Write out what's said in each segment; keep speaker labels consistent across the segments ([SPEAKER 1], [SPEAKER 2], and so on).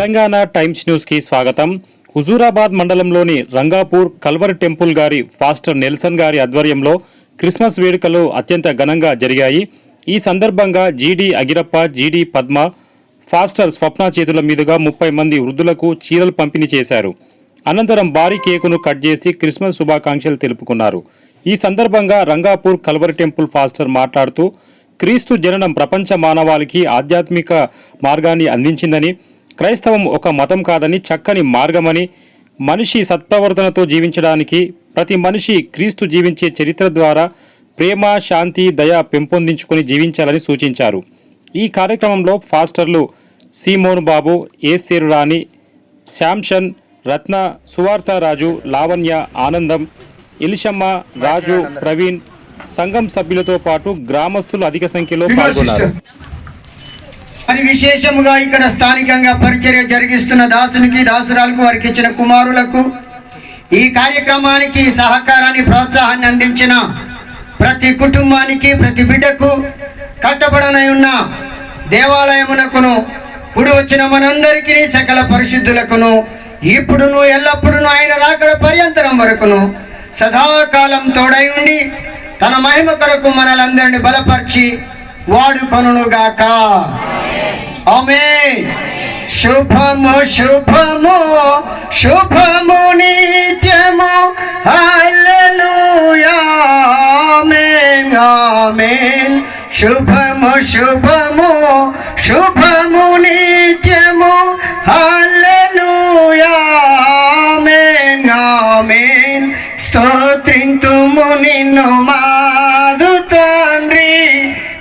[SPEAKER 1] Telangana times న్యూస్కి స్వాగతం. హుజూరాబాద్ మండలంలోని రంగాపూర్ కల్వర్ టెంపుల్ గారి ఫాస్టర్ నెల్సన్ గారి ఆధ్వర్యంలో క్రిస్మస్ వేడుకలు అత్యంత ఘనంగా జరిగాయి. ఈ సందర్భంగా జీడి అగిరప్ప జీడి పద్మ ఫాస్టర్ స్వప్న చేతుల మీదుగా ముప్పై మంది వృద్ధులకు చీరలు పంపిణీ చేశారు. అనంతరం భారీ కేకును కట్ చేసి క్రిస్మస్ శుభాకాంక్షలు తెలుపుకున్నారు. ఈ సందర్భంగా రంగాపూర్ కల్వర్ టెంపుల్ ఫాస్టర్ మాట్లాడుతూ క్రీస్తు జననం ప్రపంచ మానవాళికి ఆధ్యాత్మిక మార్గాన్ని అందించిందని క్రైస్తవం ఒక మతం కాదని చక్కని మార్గమని మనిషి సత్ప్రవర్తనతో జీవించడానికి ప్రతి మనిషి క్రీస్తు జీవించే చరిత్ర ద్వారా ప్రేమ శాంతి దయ పెంపొందించుకొని జీవించాలని సూచించారు. ఈ కార్యక్రమంలో ఫాస్టర్లు సీమోన్ బాబు ఏస్తేరు రాణి శాంషన్ రత్న సువార్త రాజు లావణ్య ఆనందం ఇలిషమ్మ రాజు ప్రవీణ్ సంఘం సభ్యులతో పాటు గ్రామస్తులు అధిక సంఖ్యలో పాల్గొన్నారు.
[SPEAKER 2] మరి విశేషముగా ఇక్కడ స్థానికంగా పరిచర్య జరిగిస్తున్న దాసునికి దాసురాలకు వారికి ఇచ్చిన కుమారులకు ఈ కార్యక్రమానికి సహకారాన్ని ప్రోత్సాహాన్ని అందించిన ప్రతి కుటుంబానికి ప్రతి బిడ్డకు కట్టబడనై ఉన్న దేవాలయమునకును ఇప్పుడు వచ్చిన మనందరికీ సకల పరిశుద్ధులకును ఇప్పుడును ఎల్లప్పుడును ఆయన రాకడ పర్యంతరం వరకును సదాకాలం తోడై ఉండి తన మహిమ కొరకు మనలందరిని బలపరిచి వాడుకొనుగాక অমেন শুভম শুভম শুভমনি যেম হালেলুয়া। Amen amen. শুভম শুভম শুভমনি যেম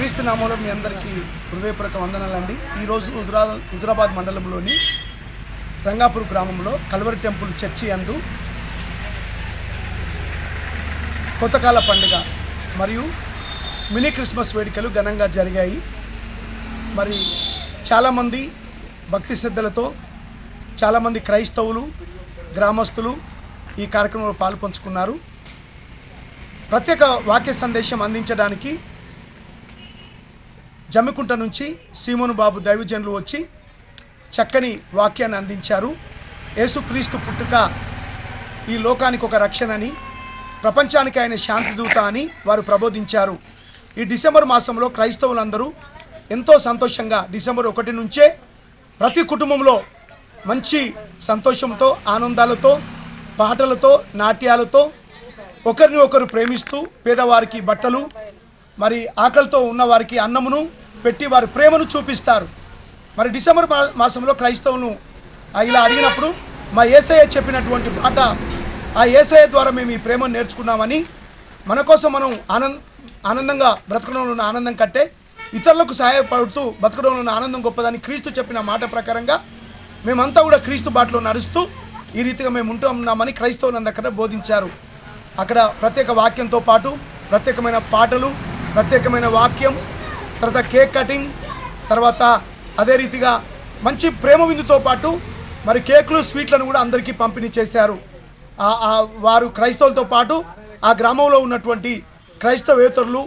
[SPEAKER 3] క్రీస్తు నామంలో మీ అందరికీ హృదయపూర్వక వందనాలండి. ఈరోజు హుజరా హుజరాబాద్ మండలంలోని రంగాపూర్ గ్రామంలో కల్వరి టెంపుల్ చర్చి అందు కొత్తకాల పండుగ మరియు మినీ క్రిస్మస్ వేడుకలు ఘనంగా జరిగాయి. మరి చాలామంది భక్తి శ్రద్ధలతో చాలామంది క్రైస్తవులు గ్రామస్తులు ఈ కార్యక్రమంలో పాల్పంచుకున్నారు. ప్రత్యేక వాక్య సందేశం అందించడానికి జమ్మికుంట నుంచి సీమోను బాబు దైవజనులు వచ్చి చక్కని వాక్యాన్ని అందించారు. యేసుక్రీస్తు పుట్టుక ఈ లోకానికి ఒక రక్షణ అని ప్రపంచానికి ఆయన శాంతి దూత అని వారు ప్రబోధించారు. ఈ డిసెంబర్ మాసంలో క్రైస్తవులందరూ ఎంతో సంతోషంగా డిసెంబర్ ఒకటి నుంచే ప్రతి కుటుంబంలో మంచి సంతోషంతో ఆనందాలతో పాటలతో నాట్యాలతో ఒకరిని ఒకరు ప్రేమిస్తూ పేదవారికి బట్టలు మరి ఆకలితో ఉన్న వారికి అన్నమును పెట్టి వారి ప్రేమను చూపిస్తారు. మరి డిసెంబర్ మా- మాసంలో క్రైస్తవును ఇలా అడిగినప్పుడు మా ఏసఐ చెప్పినటువంటి మాట ఆ ఏసఐ ద్వారా మేము ఈ ప్రేమను నేర్చుకున్నామని మన కోసం మనం ఆనంద ఆనందంగా బ్రతకడంలో ఉన్న ఆనందం కంటే ఇతరులకు సహాయపడుతూ బ్రతకడంలో ఉన్న ఆనందం గొప్పదని క్రీస్తు చెప్పిన మాట ప్రకారంగా మేమంతా కూడా క్రీస్తు బాటలో నడుస్తూ ఈ రీతిగా మేము ఉంటున్నామని క్రైస్తవులందరూ అక్కడ బోధించారు. అక్కడ ప్రత్యేక వాక్యంతో పాటు ప్రత్యేకమైన పాటలు ప్రత్యేకమైన వాక్యం తర్వాత కేక్ కటింగ్ తర్వాత అదే రీతిగా మంచి ప్రేమ విందుతో పాటు మరి కేకులు స్వీట్లను కూడా అందరికీ పంపిణీ చేశారు. వారు క్రైస్తవులతో పాటు ఆ గ్రామంలో ఉన్నటువంటి క్రైస్తవేతరులు